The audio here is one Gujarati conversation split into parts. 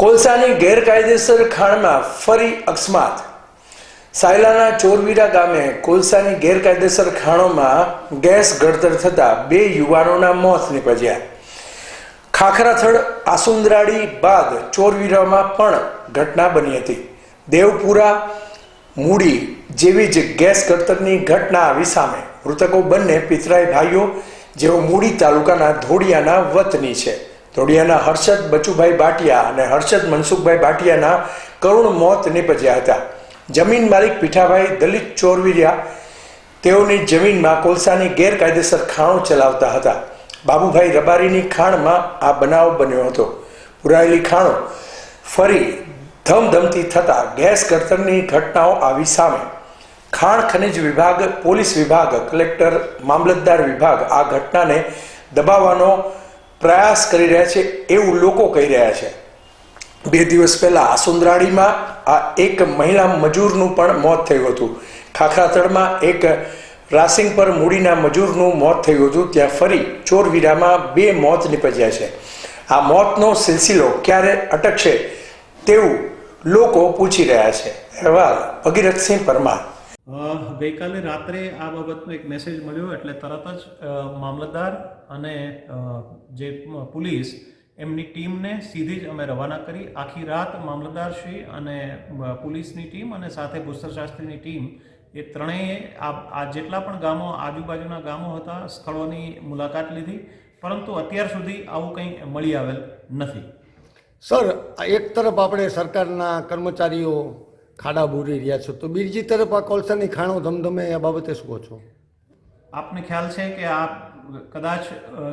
કોલસાની ગેરકાયદેસર ખાણમાં ફરી અકસ્માત. સાયલાના ચોરવીરા ગામે કોલસાની ગેરકાયદેસર ખાણોમાં ગેસ ગળતર થતાં બે યુવાનોના મોત નીપજ્યા. ખાખરાથડ આસુંદરાડી બાદ ચોરવીરામાં પણ ઘટના બની હતી. દેવપુરા, મૂડી જેવી જ ગેસ ગળતરની ઘટના આવી સામે. મૃતકો બંને પિતરાઈ ભાઈઓ, જેઓ મૂડી તાલુકાના ધોડિયાના વતની છે. ધોડિયાના હર્ષદ બચુભાઈ બાટિયા અને હર્ષદ મનસુખભાઈ બાટિયાના કરુણ મોત નીપજ્યા હતા. જમીન માલિક પીઠાભાઈ દલિત ચોરવીરિયા તેઓની જમીનમાં કોલસાની ગેરકાયદેસર ખાણો ચલાવતા હતા. બાબુભાઈ રબારીની ખાણમાં આ બનાવ બન્યો હતો. પુરાયેલી ખાણો ફરી ધમધમતી થતા ગેસ કળતરની ઘટનાઓ આવી સામે. ખાણ ખનિજ વિભાગ, પોલીસ વિભાગ, કલેક્ટર, મામલતદાર વિભાગ આ ઘટનાને દબાવવાનો પ્રયાસ કરી રહ્યા છે, એવું લોકો કહી રહ્યા છે. બે દિવસ પહેલા આસુંદરાડીમાં આ એક મહિલા મજૂરનું પણ મોત થયું હતું. ખાખરાતળમાં એક રાસિંગ પર મૂડીના મજૂરનું મોત થયું હતું. ત્યાં ફરી ચોરવીરામાં બે મોત નીપજ્યા છે. આ મોતનો સિલસિલો ક્યારે અટકશે તેવું લોકો પૂછી રહ્યા છે. અહેવાલ ભગીરથસિંહ પરમાર. ગઈકાલે રાત્રે આ બાબતનો એક મેસેજ મળ્યો, એટલે તરત જ મામલતદાર અને જે પોલીસ એમની ટીમને સીધી જ અમે રવાના કરી. આખી રાત મામલતદારશ્રી અને પોલીસની ટીમ અને સાથે ભૂસ્તરશાસ્ત્રીની ટીમ એ ત્રણેય આ આ જેટલા પણ ગામો આજુબાજુના ગામો હતા સ્થળોની મુલાકાત લીધી. પરંતુ અત્યાર સુધી આવું કંઈ મળી આવેલ નથી. સર એક તરફ આપણે સરકારના કર્મચારીઓ ખાડા બૂરી રહ્યા છો તો બીજી તરફ આ કોલસાની ખાણો ધમધમે આ બાબતે શું કહો છો? આપને ખ્યાલ છે કે આ કદાચ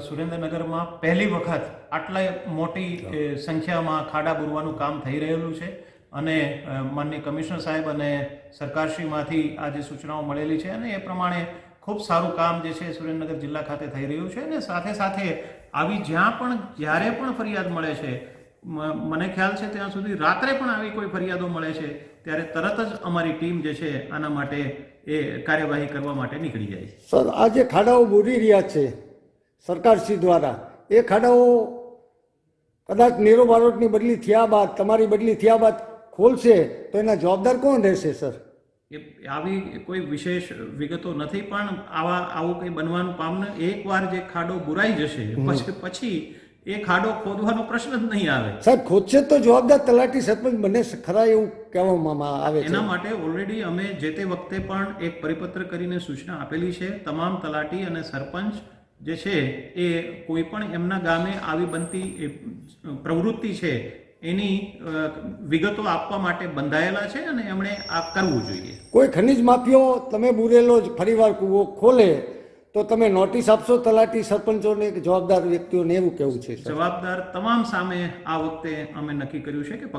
સુરેન્દ્રનગરમાં પહેલી વખત આટલા મોટી સંખ્યામાં ખાડા બુરવાનું કામ થઈ રહેલું છે અને અ, માનનીય કમિશનર સાહેબ અને સરકારશ્રીમાંથી આ જે સૂચનાઓ મળેલી છે અને એ પ્રમાણે ખૂબ સારું કામ જે છે સુરેન્દ્રનગર જિલ્લા ખાતે થઈ રહ્યું છે અને સાથે સાથે આવી જ્યાં પણ જ્યારે પણ ફરિયાદ મળે છે મને ખ્યાલ છે ત્યાં સુધી રાત્રે પણ આવી કોઈ ફરિયાદો મળે છે ત્યારે તરત જ અમારી ટીમ જે છે આના માટે એ કાર્યવાહી કરવા માટે નીકળી જાય છે. સર આ જે ખાડાઓ બુરી રહ્યા છે સરકારશ્રી દ્વારા એ ખાડાઓ કદાચ નીરો બારોટની બદલી થયા બાદ તમારી બદલી થયા બાદ ખોલશે તો એના જવાબદાર કોણ રહેશે સર? એ આવી કોઈ વિશેષ વિગતો નથી પણ આવા આવું કંઈ બનવાનું પામને એકવાર જે ખાડો બુરાઈ જશે પછી પછી એ ખાડો ખોદવાનો પ્રશ્ન જ નહીં આવે. સાહેબ ખોદશે તો જવાબદાર તલાટી સરપંચ બને ખરા એવું કહેવામાં આવે છે. એના માટે ઓલરેડી અમે જે તે વખતે પણ એક પરિપત્ર કરીને સૂચના આપેલી છે તમામ તલાટી અને સરપંચ જે છે એ કોઈ પણ એમના ગામે આવી બનતી એ પ્રવૃત્તિ છે એની વિગતો આપવા માટે બંધાયેલા છે અને એમણે આ કરવું જોઈએ. કોઈ ખનિજ માફિયો તમે બુરેલો જ ફરીવાર કૂવો ખોલે તો તમે નોટિસ આપશો તલાટી સરપંચોને જવાબદાર વ્યક્તિઓને એવું કેવું છે જવાબદાર તમામ સામે આ વખતે અમે નક્કી કર્યું છે કે